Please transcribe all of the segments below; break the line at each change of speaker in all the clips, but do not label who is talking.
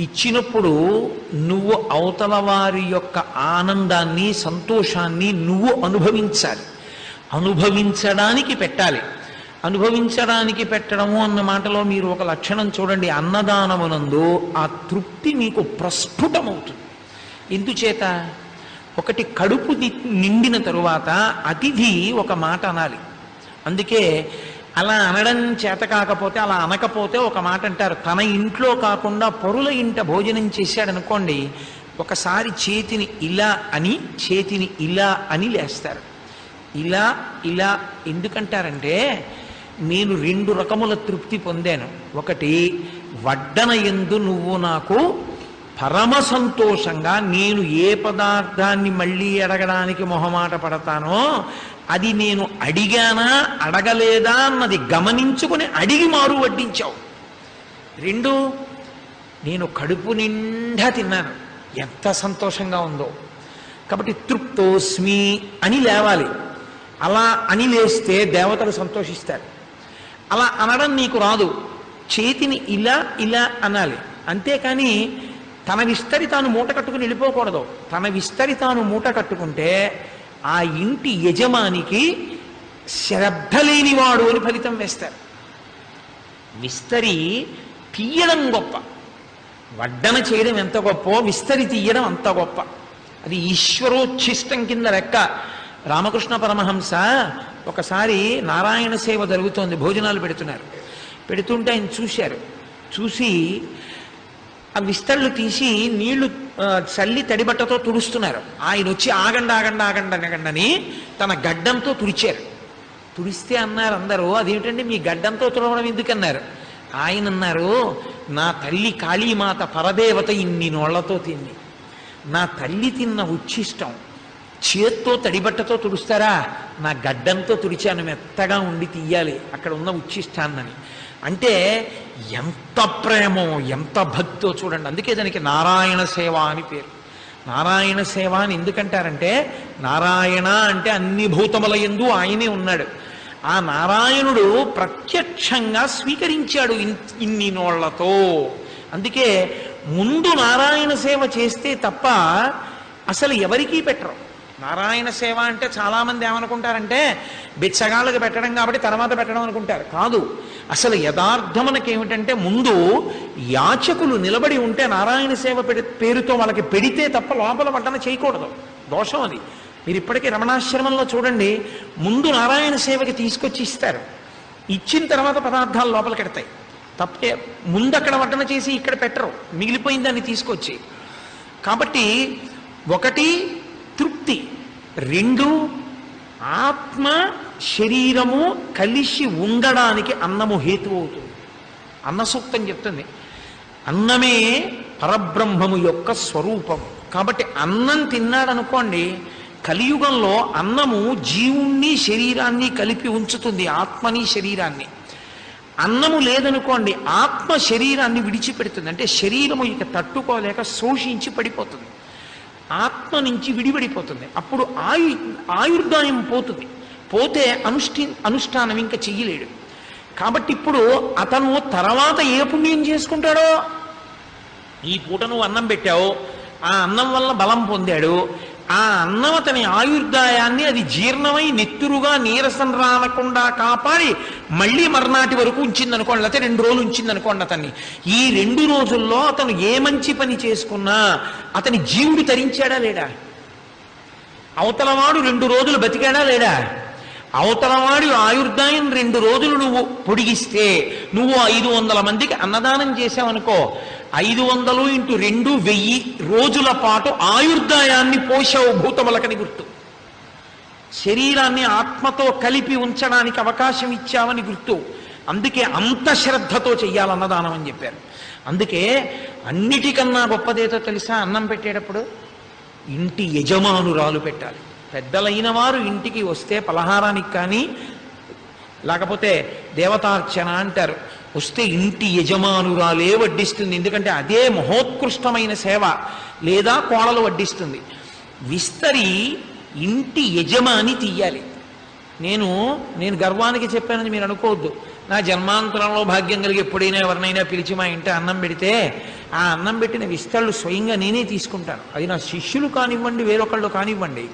ఇచ్చినప్పుడు నువ్వు అవతల వారి యొక్క ఆనందాన్ని సంతోషాన్ని నువ్వు అనుభవించాలి. అనుభవించడానికి పెట్టాలి. అనుభవించడానికి పెట్టడము అన్న మాటలో మీరు ఒక లక్షణం చూడండి. అన్నదానమునందు ఆ తృప్తి మీకు ప్రస్ఫుటమవుతుంది. ఎందుచేత? ఒకటి కడుపు నిండిన తరువాత అతిథి ఒక మాట అనాలి. అందుకే అలా అనడం చేత కాకపోతే అలా అనకపోతే ఒక మాట అంటారు. తన ఇంట్లో కాకుండా పరుల ఇంట భోజనం చేశాడనుకోండి ఒకసారి చేతిని ఇలా అని చేతిని ఇలా అని లేస్తారు. ఇలా ఇలా ఎందుకంటారంటే నేను రెండు రకముల తృప్తి పొందాను. ఒకటి వడ్డన ఎందు నువ్వు నాకు పరమ సంతోషంగా నేను ఏ పదార్థాన్ని మళ్ళీ అడగడానికి మొహమాట పడతానో అది నేను అడిగానా అడగలేదా అన్నది గమనించుకుని అడిగి మారు వడ్డించావు. రెండు నేను కడుపు నిండా తిన్నాను. ఎంత సంతోషంగా ఉందో. కాబట్టి తృప్తోస్మి అని లేవాలి. అలా అని లేస్తే దేవతలు సంతోషిస్తారు. అలా అనడం నీకు రాదు. చేతిని ఇలా ఇలా అనాలి. అంతేకాని తన విస్తరి తాను మూట కట్టుకుని వెళ్ళిపోకూడదు. తన విస్తరి తాను మూట కట్టుకుంటే ఆ ఇంటి యజమానికి శ్రద్ధ లేనివాడు అని ఫలితం వేస్తారు. విస్తరి తీయడం గొప్ప. వడ్డన చేయడం ఎంత గొప్పో విస్తరి తీయడం అంత గొప్ప. అది ఈశ్వరోచ్ఛిష్టం కింద లెక్క. రామకృష్ణ పరమహంస ఒకసారి నారాయణ సేవ జరుగుతోంది భోజనాలు పెడుతున్నారు. పెడుతుంటే ఆయన చూశారు. చూసి ఆ విస్తళ్ళు తీసి నీళ్ళు చల్లి తడిబట్టతో తుడుస్తున్నారు. ఆయన వచ్చి ఆగండి ఆగండి ఆగండి అనగండని తన గడ్డంతో తుడిచారు. తుడిస్తే అన్నారు అందరూ అదేమిటండి మీ గడ్డంతో తుడవడం ఎందుకన్నారు? ఆయన అన్నారు నా తల్లి కాళీమాత పరదేవత ఇన్ని నోళ్ళతో తింది. నా తల్లి తిన్న ఉచ్ఛిష్టం చేత్తో తడిబట్టతో తుడుస్తారా? నా గడ్డంతో తుడిచాను మెత్తగా ఉండి తీయాలి అక్కడ ఉన్న ఉచ్ఛిష్టాన్నని అంటే ఎంత ప్రేమో ఎంత భక్తో చూడండి. అందుకే దానికి నారాయణ సేవ అని పేరు. నారాయణ సేవ అని ఎందుకంటారంటే నారాయణ అంటే అన్ని భూతముల ఎందు ఆయనే ఉన్నాడు. ఆ నారాయణుడు ప్రత్యక్షంగా స్వీకరించాడు ఇన్- ఇన్ని నోళ్ళతో. అందుకే ముందు నారాయణ సేవ చేస్తే తప్ప అసలు ఎవరికీ పెట్టరు. నారాయణ సేవ అంటే చాలామంది ఏమనుకుంటారంటే బిచ్చగాళ్ళకి పెట్టడం కాబట్టి తర్వాత పెట్టడం అనుకుంటారు. కాదు అసలు యథార్థమనకి ఏమిటంటే ముందు యాచకులు నిలబడి ఉంటే నారాయణ సేవ పెడి పేరుతో వాళ్ళకి పెడితే తప్ప లోపల పట్టణ చేయకూడదు. దోషం అది. మీరు ఇప్పటికీ రమణాశ్రమంలో చూడండి ముందు నారాయణ సేవకి తీసుకొచ్చి ఇస్తారు. ఇచ్చిన తర్వాత పదార్థాలు లోపలికి ఎడతాయి తప్పే ముందు అక్కడ వడ్డన చేసి ఇక్కడ పెట్టరు. మిగిలిపోయిన దాన్ని తీసుకొచ్చి. కాబట్టి ఒకటి తృప్తి రెండు ఆత్మ శరీరము కలిసి ఉండడానికి అన్నము హేతు అవుతుంది అన్న సూక్తం చెప్తుంది. అన్నమే పరబ్రహ్మము యొక్క స్వరూపం. కాబట్టి అన్నం తిన్నాడనుకోండి కలియుగంలో అన్నము జీవుణ్ణి శరీరాన్ని కలిపి ఉంచుతుంది ఆత్మని శరీరాన్ని. అన్నము లేదనుకోండి ఆత్మ శరీరాన్ని విడిచిపెడుతుంది. అంటే శరీరము ఇక తట్టుకోలేక శోషించి పడిపోతుంది. ఆత్మ నుంచి విడివడిపోతుంది అప్పుడు ఆయు ఆయుర్దాయం పోతుంది. పోతే అనుష్ఠి అనుష్ఠానం ఇంకా చెయ్యలేడు. కాబట్టి ఇప్పుడు అతను తర్వాత ఏ పుణ్యం చేసుకుంటాడో? ఈ పూట నువ్వు అన్నం పెట్టావు. ఆ అన్నం వల్ల బలం పొందాడు. ఆ అన్నం అతని ఆయుర్దాయాన్ని అది జీర్ణమై నెత్తురుగా నీరసం రానకుండా కాపాడి మళ్ళీ మర్నాటి వరకు ఉంచింది అనుకోండి లేకపోతే రెండు రోజులు ఉంచింది అనుకోండి అతన్ని. ఈ రెండు రోజుల్లో అతను ఏ మంచి పని చేసుకున్నా అతని జీవుడు తరించాడా లేడా? అవతలవాడు రెండు రోజులు బతికాడా లేడా? అవతలవాడి ఆయుర్దాయం రెండు రోజులు నువ్వు పొడిగిస్తే నువ్వు ఐదు వందల మందికి అన్నదానం చేసావనుకో ఐదు వందలు ఇంటూ రెండు వెయ్యి రోజుల పాటు ఆయుర్దాయాన్ని పోషావు భూతములకని గుర్తు. శరీరాన్ని ఆత్మతో కలిపి ఉంచడానికి అవకాశం ఇచ్చావని గుర్తు. అందుకే అంత శ్రద్ధతో చెయ్యాలన్నదానం అని చెప్పారు. అందుకే అన్నిటికన్నా గొప్పదేదో తెలుసా అన్నం పెట్టేటప్పుడు? ఇంటి యజమానురాలు పెట్టాలి. పెద్దలైన వారు ఇంటికి వస్తే పలహారానికి కానీ లేకపోతే దేవతార్చన అంటారు. వస్తే ఇంటి యజమానురాలే వడ్డిస్తుంది? ఎందుకంటే అదే మహోత్కృష్టమైన సేవ. లేదా కోడలు వడ్డిస్తుంది. విస్తరి ఇంటి యజమాని తీయాలి. నేను నేను గర్వానికి చెప్పానని మీరు అనుకోవద్దు. నా జన్మాంతరంలో భాగ్యం కలిగి ఎప్పుడైనా ఎవరినైనా పిలిచి మా ఇంటి అన్నం పెడితే ఆ అన్నం పెట్టిన విస్తళ్ళు స్వయంగా నేనే తీసుకుంటాను. అది నా శిష్యులు కానివ్వండి వేరొకళ్ళు కానివ్వండి.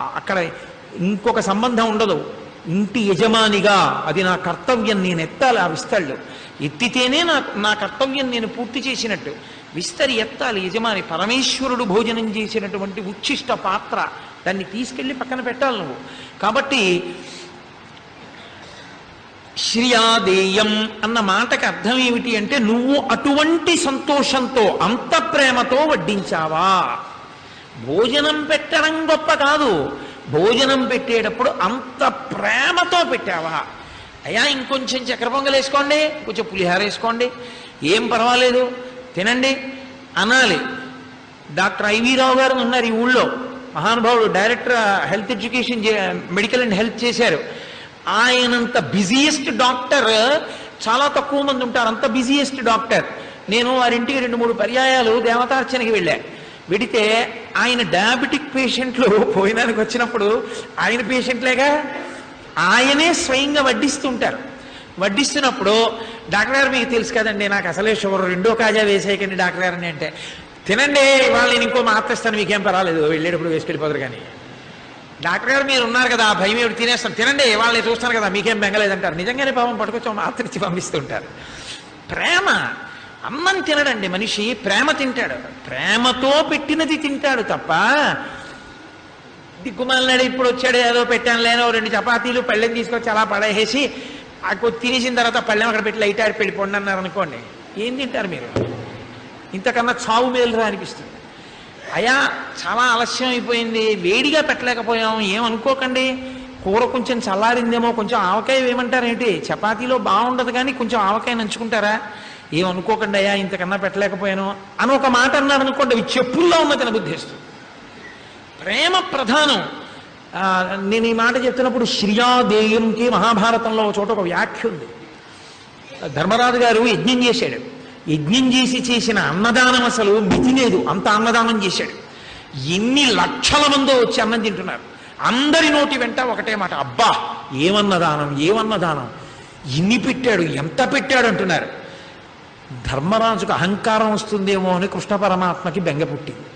అక్కడ ఇంకొక సంబంధం ఉండదు. ఇంటి యజమానిగా అది నా కర్తవ్యం. నేను ఎత్తాలి ఆ విస్తళ్ళు. ఎత్తితేనే నా నా కర్తవ్యం నేను పూర్తి చేసినట్టు. విస్తరి ఎత్తాలి యజమాని పరమేశ్వరుడు భోజనం చేసినటువంటి ఉచ్ఛిష్ట పాత్ర దాన్ని తీసుకెళ్ళి పక్కన పెట్టాలి నువ్వు. కాబట్టి శ్రియాదేయం అన్న మాటకి అర్థం ఏమిటి అంటే నువ్వు అటువంటి సంతోషంతో అంత ప్రేమతో వడ్డించావా? భోజనం పెట్టడం గొప్ప కాదు. భోజనం పెట్టేటప్పుడు అంత ప్రేమతో పెట్టావా? అయ్యా ఇంకొంచెం చక్కెర పొంగల్ వేసుకోండి కొంచెం పులిహార వేసుకోండి. ఏం పర్వాలేదు తినండి. అనాలి. డాక్టర్ ఐవీరావు గారు ఉన్నారు ఈ ఊళ్ళో. మహానుభావుడు director health education medical and health చేశారు. ఆయనంత బిజీయెస్ట్ డాక్టర్ చాలా తక్కువ మంది ఉంటారు. అంత బిజీయెస్ట్ డాక్టర్. నేను వారింటికి రెండు మూడు పర్యాయాలు దేవతార్చనకి వెళ్ళా. వెడితే ఆయన డయాబెటిక్ పేషెంట్లు పోయినానికి వచ్చినప్పుడు ఆయన పేషెంట్లేగా? ఆయనే స్వయంగా వడ్డిస్తుంటారు. వడ్డిస్తున్నప్పుడు డాక్టర్ గారు మీకు తెలుసు కదండి నాకు అసలే షుగర్ రెండో కాజా వేసేయకండి డాక్టర్ గారిని అంటే. తినండి వాళ్ళు నేను ఇంకో మాత్ర ఇస్తాను మీకేం పర్వాలేదు వెళ్ళేటప్పుడు వేసుకెళ్ళిపోతారు కానీ. డాక్టర్ గారు మీరు ఉన్నారు కదా ఆ భయం ఏమిటి? తినేస్తాను తినండి వాళ్ళని చూస్తాను కదా మీకేం బెంగలేదంటారు. నిజంగానే పాపం పట్టుకొచ్చి మాత్ర ఇచ్చి పంపిస్తుంటారు. ప్రేమ అన్నం తినడండి మనిషి ప్రేమ తింటాడు. ప్రేమతో పెట్టినది తింటాడు తప్ప దిక్కుమాలనాడు ఇప్పుడు వచ్చాడు ఏదో పెట్టాను లేనో రెండు చపాతీలు పళ్ళెం తీసుకొచ్చి అలా పడేసి ఆ కొద్ది తినేసిన తర్వాత పళ్ళెం అక్కడ పెట్టి లైట్ ఆడి పెళ్ళిపోండి అన్నారు అనుకోండి ఏం తింటారు మీరు? ఇంతకన్నా చావు మేలురా అనిపిస్తుంది. అయా చాలా ఆలస్యం అయిపోయింది వేడిగా పెట్టలేకపోయాం ఏమనుకోకండి కూర కొంచెం చల్లారిందేమో కొంచెం ఆవకాయ వేయమంటారు ఏంటి? చపాతీలో బాగుండదు కానీ కొంచెం ఆవకాయ నంచుకుంటారా? ఏమనుకోకండి అయ్యా ఇంతకన్నా పెట్టలేకపోయాను అని ఒక మాట అన్నాడు అనుకోండి అవి చెప్పుల్లో ఉన్న తన బుద్ధిస్తుంది ప్రేమ ప్రధానం. నేను ఈ మాట చెప్తున్నప్పుడు శ్రియాదేయంకి మహాభారతంలో ఒక చోట ఒక వ్యాఖ్య ఉంది. ధర్మరాజు గారు యజ్ఞం చేశాడు. యజ్ఞం చేసి చేసిన అన్నదానం అసలు మితి లేదు. అంత అన్నదానం చేశాడు. ఎన్ని లక్షల మందో వచ్చి అన్నం తింటున్నారు. అందరి నోటి వెంట ఒకటే మాట అబ్బా ఏమన్నదానం ఏమన్నదానం? ఇన్ని పెట్టాడు ఎంత పెట్టాడు? అంటున్నారు. ధర్మరాజుకు అహంకారం వస్తుందేమో అని కృష్ణ పరమాత్మకి బెంగ పుట్టింది.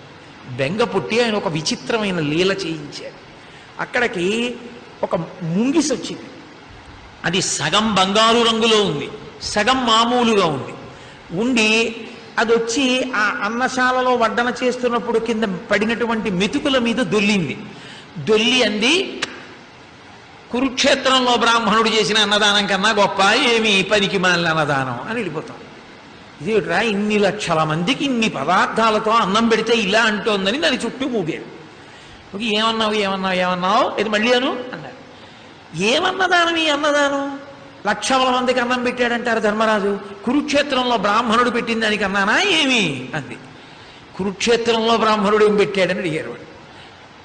బెంగ పుట్టి ఆయన ఒక విచిత్రమైన లీల చేయించాడు. అక్కడికి ఒక ముంగిసి వచ్చింది. అది సగం బంగారు రంగులో ఉంది సగం మామూలుగా ఉంది. ఉండి అది వచ్చి ఆ అన్నశాలలో వడ్డన చేస్తున్నప్పుడు కింద పడినటువంటి మెతుకుల మీద దొల్లింది. దొల్లి అంది కురుక్షేత్రంలో బ్రాహ్మణుడు చేసిన అన్నదానం కన్నా గొప్ప ఏమి పనికి మాలిన అన్నదానం అని వెళ్ళిపోతాం. ఇదేమిట్రా ఇన్ని లక్షల మందికి ఇన్ని పదార్థాలతో అన్నం పెడితే ఇలా అంటోందని దాని చుట్టూ మూగారు ఏమన్నావు ఏమన్నావు ఏమన్నావు? ఇది మళ్ళీ అను? అన్నారు ఏమన్నదానం ఈ అన్నదానం లక్షల మందికి అన్నం పెట్టాడంటారు ధర్మరాజు. కురుక్షేత్రంలో బ్రాహ్మణుడు పెట్టిన దానికి అన్నానా ఏమి? అంది. కురుక్షేత్రంలో బ్రాహ్మణుడు ఏం పెట్టాడని అడిగారు వాడు.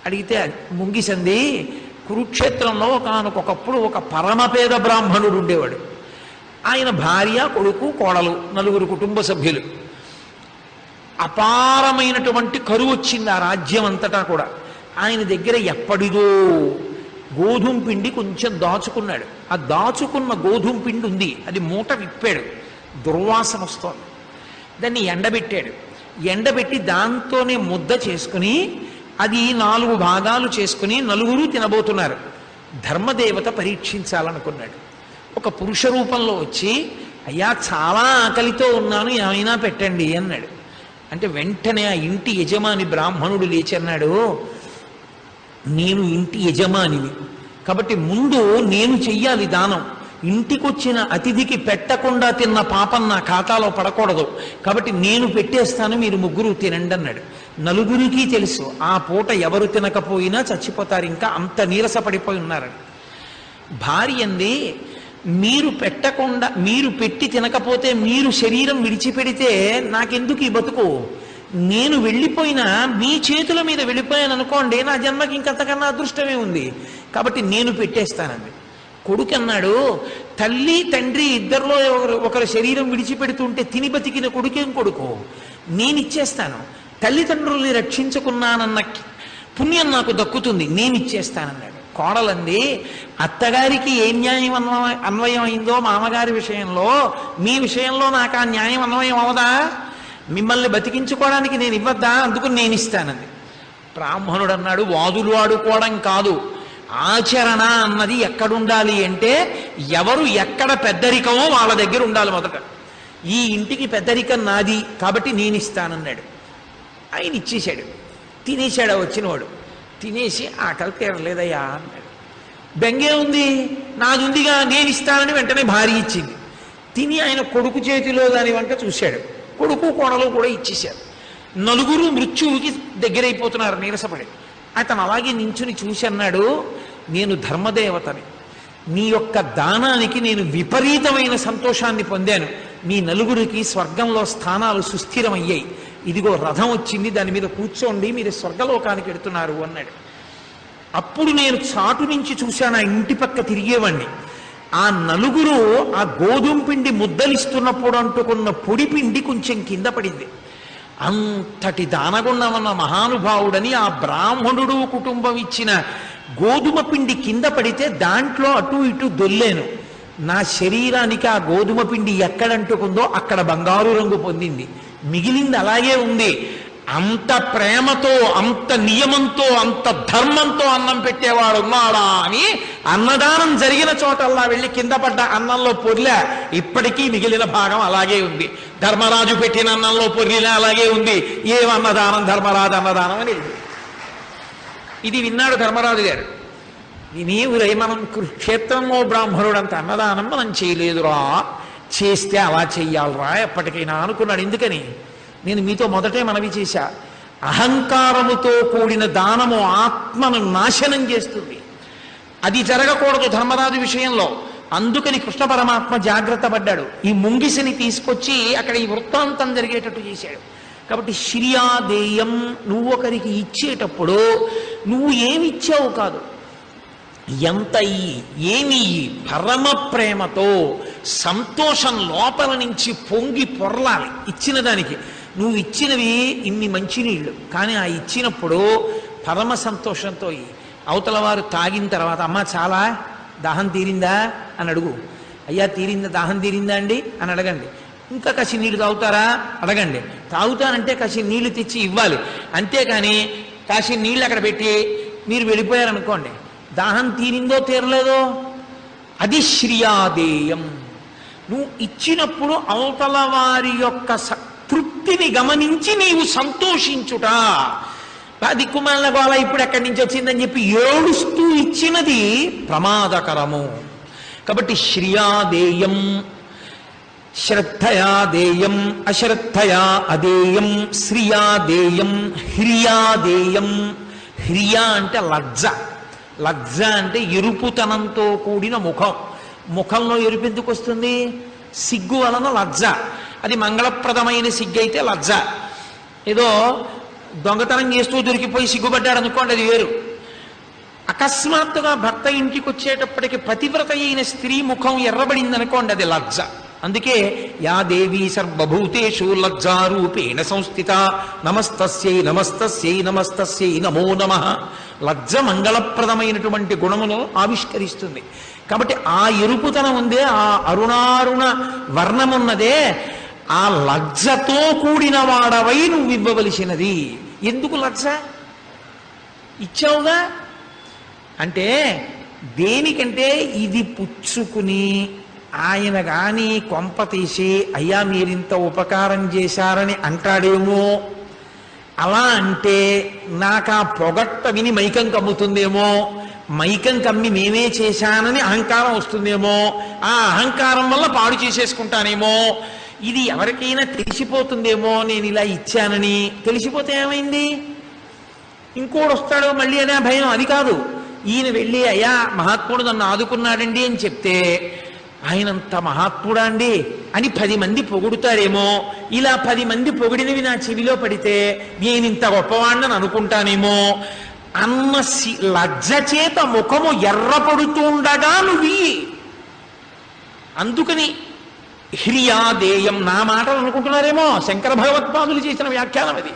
అడిగితే ముంగిసంది కురుక్షేత్రంలో ఒకనకొకప్పుడు ఒక పరమపేద బ్రాహ్మణుడు ఉండేవాడు. ఆయన భార్య కొడుకు కోడలు నలుగురు కుటుంబ సభ్యులు. అపారమైనటువంటి కరువు వచ్చింది ఆ రాజ్యం అంతటా కూడా. ఆయన దగ్గర ఎప్పటిదో గోధుమ పిండి కొంచెం దాచుకున్నాడు. ఆ దాచుకున్న గోధుమ పిండి ఉంది. అది మూట విప్పాడు. దుర్వాసన వస్తోంది. దాన్ని ఎండబెట్టాడు. ఎండబెట్టి దాంతోనే ముద్ద చేసుకుని అది నాలుగు భాగాలు చేసుకుని నలుగురు తినబోతున్నారు. ధర్మదేవత పరీక్షించాలనుకున్నాడు. ఒక పురుష రూపంలో వచ్చి అయ్యా చాలా ఆకలితో ఉన్నాను ఏమైనా పెట్టండి అన్నాడు. అంటే వెంటనే ఆ ఇంటి యజమాని బ్రాహ్మణుడు లేచి అన్నాడు నేను ఇంటి యజమానిని. కాబట్టి ముందు నేను చెయ్యాలి దానం. ఇంటికొచ్చిన అతిథికి పెట్టకుండా తిన్న పాపం నా ఖాతాలో పడకూడదు. కాబట్టి నేను పెట్టేస్తాను మీరు ముగ్గురు తినండి అన్నాడు. నలుగురికి తెలుసు ఆ పూట ఎవరు తినకపోయినా చచ్చిపోతారు. ఇంకా అంత నీరసపడిపోయి ఉన్నారని భార్య అంది మీరు పెట్టకుండా మీరు పెట్టి తినకపోతే మీరు శరీరం విడిచిపెడితే నాకెందుకు ఈ బతుకు? నేను వెళ్ళిపోయినా మీ చేతుల మీద వెళ్ళిపోయాను అనుకోండి నా జన్మకి ఇంకంతకన్నా అదృష్టమే ఉంది. కాబట్టి నేను పెట్టేస్తానండి కొడుకు అన్నాడు తల్లి తండ్రి ఇద్దరిలో ఒకరు ఒకరు శరీరం విడిచిపెడుతుంటే తిని బతికిన కొడుకేం కొడుకు? నేను ఇచ్చేస్తాను తల్లిదండ్రుల్ని రక్షించుకున్నానన్న పుణ్యం నాకు దక్కుతుంది. నేను ఇచ్చేస్తానన్నాడు కోడలంది అత్తగారికి ఏ న్యాయం అన్వయ అన్వయం అయిందో మామగారి విషయంలో మీ విషయంలో నాకు ఆ న్యాయం అన్వయం అవదా మిమ్మల్ని బతికించుకోవడానికి నేను ఇవ్వద్దా? అందుకు నేను ఇస్తానంది. బ్రాహ్మణుడు అన్నాడు వాదులు ఆడుకోవడం కాదు. ఆచరణ అన్నది ఎక్కడుండాలి అంటే ఎవరు ఎక్కడ పెద్దరికమో వాళ్ళ దగ్గర ఉండాలి మొదట. ఈ ఇంటికి పెద్దరికం నాది కాబట్టి నేను ఇస్తానన్నాడు ఆయన ఇచ్చేశాడు. తినేశాడు వచ్చినవాడు. తినేసి ఆకలి తీరలేదయ్యా అన్నాడు. బెంగే ఉంది నాది ఉందిగా నేను ఇస్తానని వెంటనే భార్య ఇచ్చింది. తిని ఆయన కొడుకు చేతిలో దాని వంక చూశాడు. కొడుకు కోడలు కూడా ఇచ్చేశారు. నలుగురు మృత్యువుకి దగ్గరైపోతున్నారు నీరసపడి. అతను అలాగే నించుని చూసి అన్నాడు నేను ధర్మదేవతని. నీ యొక్క దానానికి నేను విపరీతమైన సంతోషాన్ని పొందాను. మీ నలుగురికి స్వర్గంలో స్థానాలు సుస్థిరమయ్యాయి. ఇదిగో రథం వచ్చింది దాని మీద కూర్చోండి మీరు స్వర్గలోకానికి వెడుతున్నారు అన్నాడు. అప్పుడు నేను చాటు నుంచి చూశాను ఆ ఇంటి పక్క తిరిగేవాణ్ణి. ఆ నలుగురు ఆ గోధుమ పిండి ముద్దలిస్తున్నప్పుడు అంటుకున్న పొడి పిండి కొంచెం కింద పడింది. అంతటి దానగుణమన్న మహానుభావుడని ఆ బ్రాహ్మణుడు కుటుంబం ఇచ్చిన గోధుమ పిండి కింద పడితే దాంట్లో అటు ఇటు దొల్లాను. నా శరీరానికి ఆ గోధుమ పిండి ఎక్కడంటుకుందో అక్కడ బంగారు రంగు పొందింది. మిగిలింది అలాగే ఉంది. అంత ప్రేమతో అంత నియమంతో అంత ధర్మంతో అన్నం పెట్టేవాడు ఉన్నాడా అని అన్నదానం జరిగిన చోటల్లా వెళ్ళి కింద పడ్డ అన్నంలో పొర్లే ఇప్పటికీ మిగిలిన భాగం అలాగే ఉంది. ధర్మరాజు పెట్టిన అన్నంలో పొర్లిన అలాగే ఉంది. ఏం అన్నదానం ధర్మరాజు అన్నదానం అని ఇది విన్నాడు ధర్మరాజు గారు. వినేవురై మనం కురుక్షేత్రంలో బ్రాహ్మణుడు అంత అన్నదానం మనం చేయలేదురా. చేస్తే అలా చెయ్యాలరా? ఎప్పటికైనా అనుకున్నాడు. ఎందుకని? నేను మీతో మొదటే మనవి చేశా. అహంకారముతో కూడిన దానము ఆత్మను నాశనం చేస్తుంది. అది జరగకూడదు ధర్మరాజు విషయంలో. అందుకని కృష్ణ పరమాత్మ జాగ్రత్త పడ్డాడు. ఈ ముంగిసిని తీసుకొచ్చి అక్కడ ఈ వృత్తాంతం జరిగేటట్టు చేశాడు. కాబట్టి శ్రియాదేయం నువ్వు ఒకరికి ఇచ్చేటప్పుడు నువ్వు ఏమి ఇచ్చావు కాదు. ఎంత ఇయ్యి ఏమి ఇయ్యి పరమ ప్రేమతో సంతోషం లోపల నుంచి పొంగి పొరలాలి. ఇచ్చిన దానికి. నువ్వు ఇచ్చినవి ఇన్ని మంచినీళ్ళు కానీ ఆ ఇచ్చినప్పుడు పరమ సంతోషంతో అవతల వారు తాగిన తర్వాత అమ్మ చాలా దాహం తీరిందా? అని అడుగు. అయ్యా తీరిందా? దాహం తీరిందా అండి? అని అడగండి. ఇంకా కసి నీళ్ళు తాగుతారా? అడగండి. తాగుతానంటే కసి నీళ్ళు తెచ్చి ఇవ్వాలి. అంతేకాని కాసి నీళ్ళు అక్కడ పెట్టి మీరు వెళ్ళిపోయారనుకోండి దాహం తీరిందో తీరలేదో? అది శ్రియాదేయం నువ్వు ఇచ్చినప్పుడు అవతల వారి యొక్క స- తృప్తిని గమనించి నీవు సంతోషించుట. దిక్కుమాలిన గోళ ఇప్పుడు ఎక్కడి నుంచి వచ్చిందని చెప్పి ఏడుస్తూ ఇచ్చినది ప్రమాదకరము. కాబట్టి శ్రియాదేయం శ్రద్ధయా దేయం అశ్రద్ధయా అదేయం శ్రియా దేయం దేయం. హ్రియా అంటే లజ్జ. లజ్జ అంటే ఎరుపుతనంతో కూడిన ముఖం. ముఖంలో ఎరుపెందుకు వస్తుంది? సిగ్గు వలన లజ్జ. అది మంగళప్రదమైన సిగ్గు అయితే లజ్జ. ఏదో దొంగతనం చేస్తూ దొరికిపోయి సిగ్గుపడ్డాడు అనుకోండి అది వేరు. అకస్మాత్తుగా భర్త ఇంటికి వచ్చేటప్పటికి పతివ్రత అయిన స్త్రీ ముఖం ఎర్రబడింది అనుకోండి అది లజ్జ. అందుకే యా దేవీ సర్వభూతేషు లజ్జారూపేణ సంస్థిత నమస్తస్యై నమస్తస్యై నమస్తస్యై నమో నమ. లజ్జ మంగళప్రదమైనటువంటి గుణమును ఆవిష్కరిస్తుంది. కాబట్టి ఆ ఎరుపుతనం ఉందే ఆ అరుణారుణ వర్ణమున్నదే ఆ లజ్జతో కూడిన వాడవై నువ్వు ఇవ్వవలసినది. ఎందుకు లజ్జ? ఇచ్చావుగా? అంటే దేనికంటే ఇది పుచ్చుకుని ఆయన గాని కొంప తీసి అయ్యా మీరింత ఉపకారం చేశారని అంటాడేమో? అలా అంటే నాకు ఆ పొగట్ట విని మైకం కమ్ముతుందేమో? మైకం కమ్మి నేనే చేశానని అహంకారం వస్తుందేమో? ఆ అహంకారం వల్ల పాడు చేసేసుకుంటానేమో? ఇది ఎవరికైనా తెలిసిపోతుందేమో? నేను ఇలా ఇచ్చానని. తెలిసిపోతే ఏమైంది? ఇంకోడు వస్తాడో మళ్ళీ అనే భయం అది కాదు. ఈయన వెళ్ళి అయ్యా మహాత్ముడు నన్ను ఆదుకున్నాడండి అని చెప్తే ఆయనంత మహాత్ముడా అండి అని పది మంది పొగుడుతారేమో. ఇలా పది మంది పొగిడినవి నా చెవిలో పడితే నేను ఇంత గొప్పవాణ్ణని అనుకుంటానేమో. అన్న సి- లజ్జ చేత ముఖము ఎర్రపడుతుండగా నువ్వు. అందుకని అందుకని హ్రియాదేయం నా మాటలు అనుకుంటున్నారేమో. శంకర భగవత్పాదులు చేసిన వ్యాఖ్యానం అది.